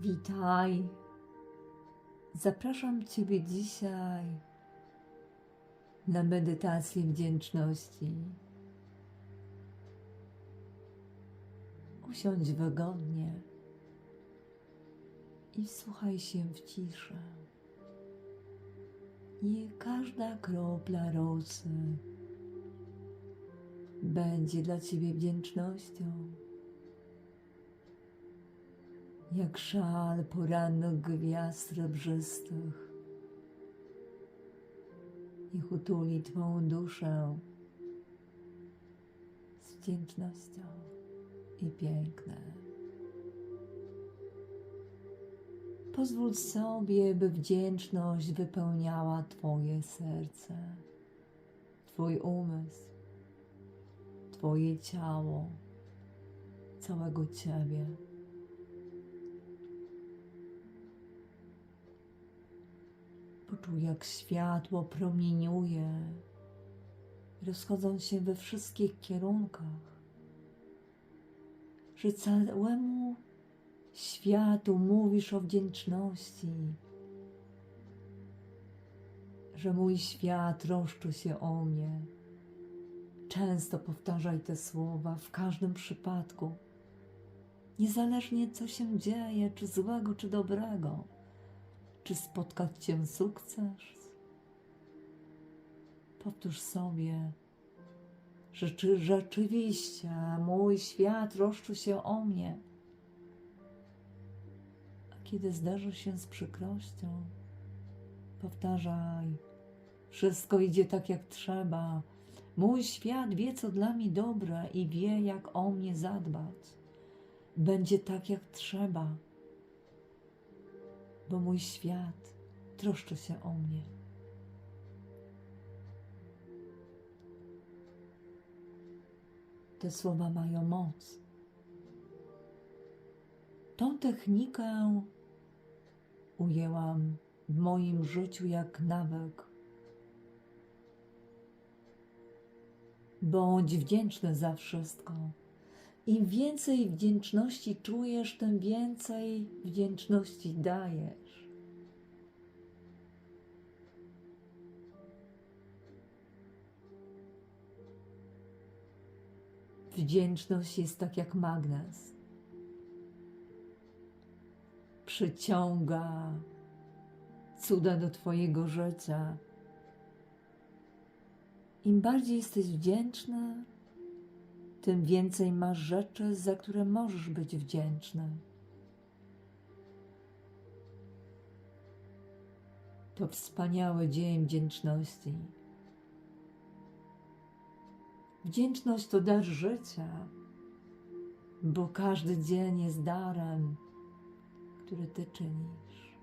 Witaj. Zapraszam Ciebie dzisiaj na medytację wdzięczności. Usiądź wygodnie i wsłuchaj się w ciszę. Niech każda kropla rosy będzie dla Ciebie wdzięcznością jak szal porannych gwiazd srebrzystych. Niech utuli Twą duszę z wdzięcznością i pięknem. Pozwól sobie, by wdzięczność wypełniała Twoje serce, Twój umysł, Twoje ciało, całego Ciebie. Poczuj, jak światło promieniuje, rozchodząc się we wszystkich kierunkach, że całemu światu mówisz o wdzięczności, że mój świat troszczy się o mnie. Często powtarzaj te słowa w każdym przypadku, niezależnie co się dzieje, czy złego, czy dobrego czy spotkać Cię sukces? Powtórz sobie, że czy rzeczywiście mój świat troszczy się o mnie. A kiedy zdarzy się z przykrością, powtarzaj, wszystko idzie tak jak trzeba. Mój świat wie, co dla mnie dobre i wie, jak o mnie zadbać. Będzie tak, jak trzeba bo mój świat troszczy się o mnie. Te słowa mają moc. Tą technikę ujęłam w moim życiu jak nawyk. Bądź wdzięczny za wszystko. Im więcej wdzięczności czujesz, tym więcej wdzięczności dajesz. Wdzięczność jest tak jak magnes. Przyciąga cuda do Twojego życia. Im bardziej jesteś wdzięczny, tym więcej masz rzeczy, za które możesz być wdzięczny. To wspaniały dzień wdzięczności. Wdzięczność to dar życia, bo każdy dzień jest darem, który Ty czynisz.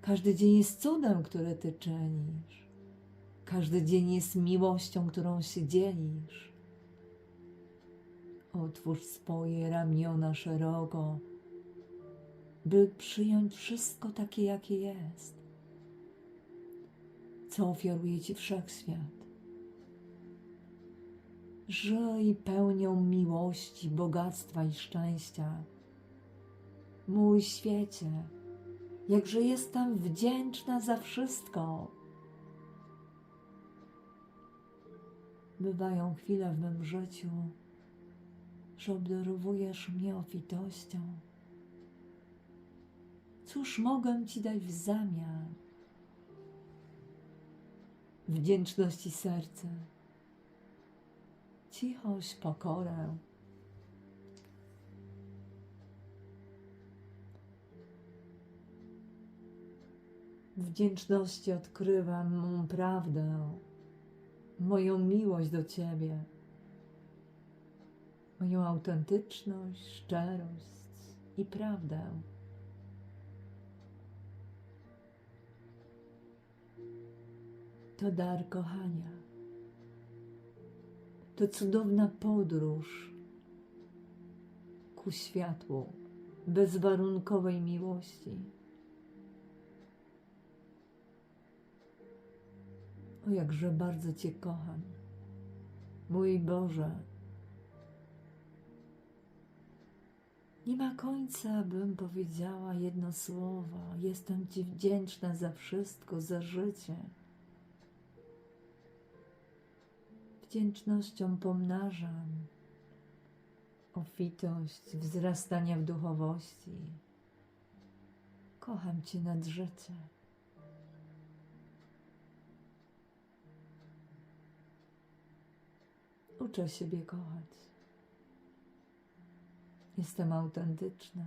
Każdy dzień jest cudem, który Ty czynisz. Każdy dzień jest miłością, którą się dzielisz. Otwórz swoje ramiona szeroko, by przyjąć wszystko takie, jakie jest, co ofiaruje Ci wszechświat. Żyj pełnią miłości, bogactwa i szczęścia. Mój świecie, jakże jestem wdzięczna za wszystko bywają chwile w mym życiu, że obdarowujesz mnie obfitością. Cóż mogę Ci dać w zamian? Wdzięczność i serce, cichość, pokorę. Wdzięczności odkrywam mą prawdę, moją miłość do Ciebie, moją autentyczność, szczerość i prawdę. To dar kochania. To cudowna podróż ku światłu bezwarunkowej miłości. O jakże bardzo Cię kocham. Mój Boże, Nie ma końca, bym powiedziała jedno słowo. Jestem Ci wdzięczna za wszystko, za życie. Wdzięcznością pomnażam obfitość wzrastania w duchowości. Kocham Cię nad życie. Uczę siebie kochać. Jestem autentyczna.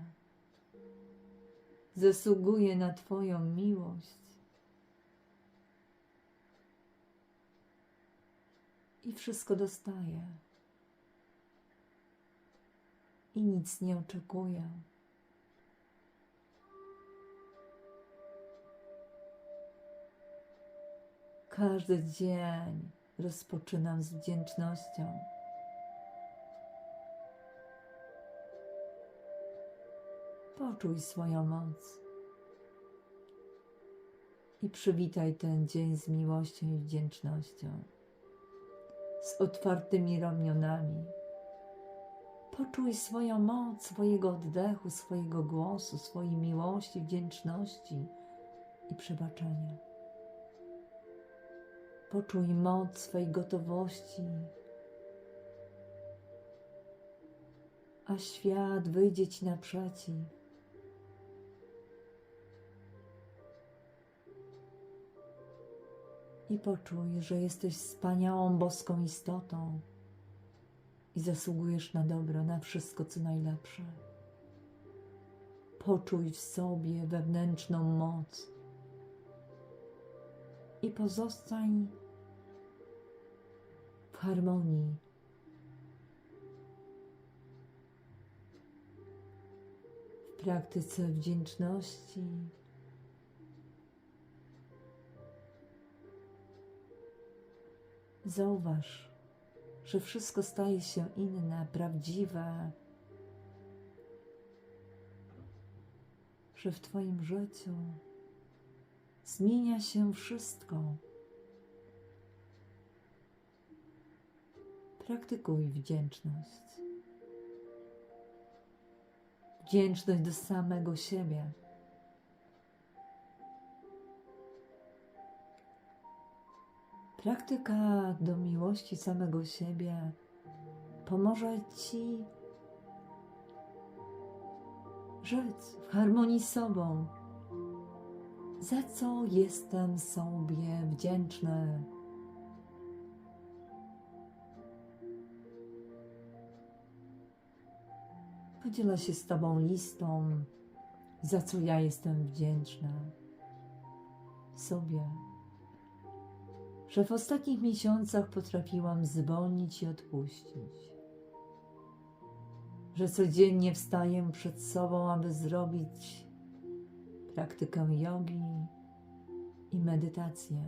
Zasługuję na Twoją miłość. I wszystko dostaję. I nic nie oczekuję. Każdy dzień rozpoczynam z wdzięcznością. Poczuj swoją moc i przywitaj ten dzień z miłością i wdzięcznością, z otwartymi ramionami. Poczuj swoją moc, swojego oddechu, swojego głosu, swojej miłości, wdzięczności i przebaczenia. Poczuj moc swej gotowości, a świat wyjdzie Ci naprzeciw. I poczuj, że jesteś wspaniałą boską istotą i zasługujesz na dobro, na wszystko, co najlepsze. Poczuj w sobie wewnętrzną moc i pozostań w harmonii. W praktyce wdzięczności. Zauważ, że wszystko staje się inne, prawdziwe, że w Twoim życiu zmienia się wszystko. Praktykuj wdzięczność. Wdzięczność do samego siebie. Praktyka do miłości samego siebie pomoże Ci żyć w harmonii z sobą, za co jestem sobie wdzięczny. Podzielę się z Tobą listą, za co ja jestem wdzięczna sobie, że w ostatnich miesiącach potrafiłam zwolnić i odpuścić, że codziennie wstaję przed sobą, aby zrobić praktykę jogi i medytację,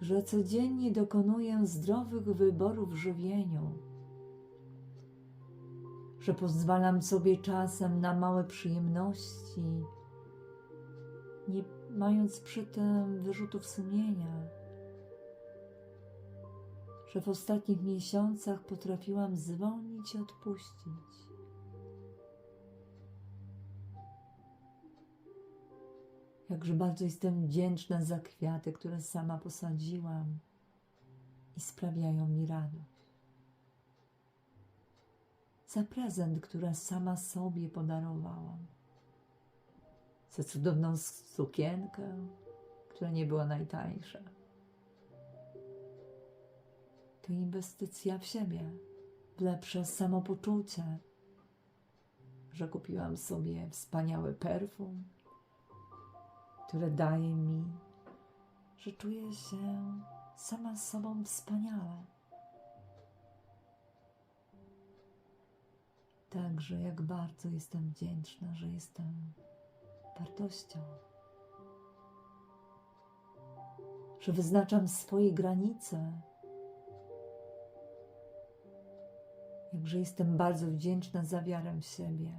że codziennie dokonuję zdrowych wyborów w żywieniu. Że pozwalam sobie czasem na małe przyjemności, nie mając przy tym wyrzutów sumienia, że w ostatnich miesiącach potrafiłam zwolnić i odpuścić. Jakże bardzo jestem wdzięczna za kwiaty, które sama posadziłam i sprawiają mi radość za prezent, który sama sobie podarowałam. Za cudowną sukienkę, która nie była najtańsza. To inwestycja w siebie, w lepsze samopoczucie, że kupiłam sobie wspaniały perfum, który daje mi, że czuję się sama z sobą wspaniale. Także jak bardzo jestem wdzięczna, że jestem wartością, że wyznaczam swoje granice. Jakże jestem bardzo wdzięczna za wiarę w siebie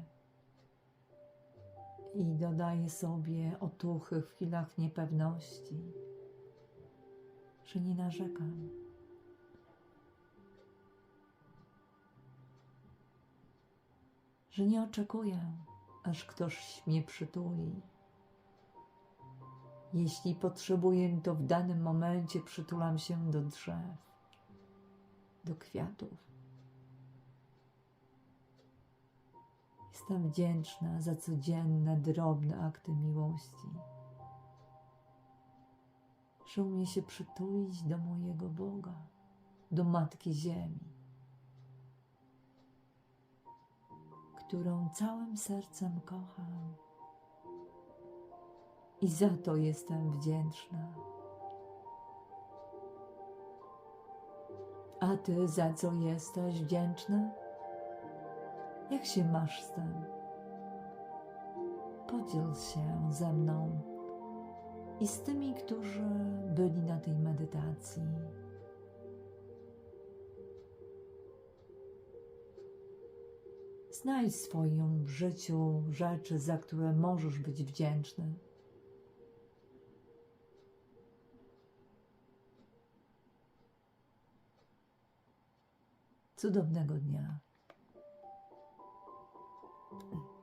i dodaję sobie otuchy w chwilach niepewności, że nie narzekam że nie oczekuję, aż ktoś mnie przytuli. Jeśli potrzebuję, to w danym momencie przytulam się do drzew, do kwiatów. Jestem wdzięczna za codzienne, drobne akty miłości, że umie się przytulić do mojego Boga, do Matki Ziemi, którą całym sercem kocham. I za to jestem wdzięczna. A ty za co jesteś wdzięczna? Jak się masz z tym? Podziel się ze mną i z tymi, którzy byli na tej medytacji. Znajdź w swoim życiu rzeczy, za które możesz być wdzięczny. Cudownego dnia. Mm-hmm.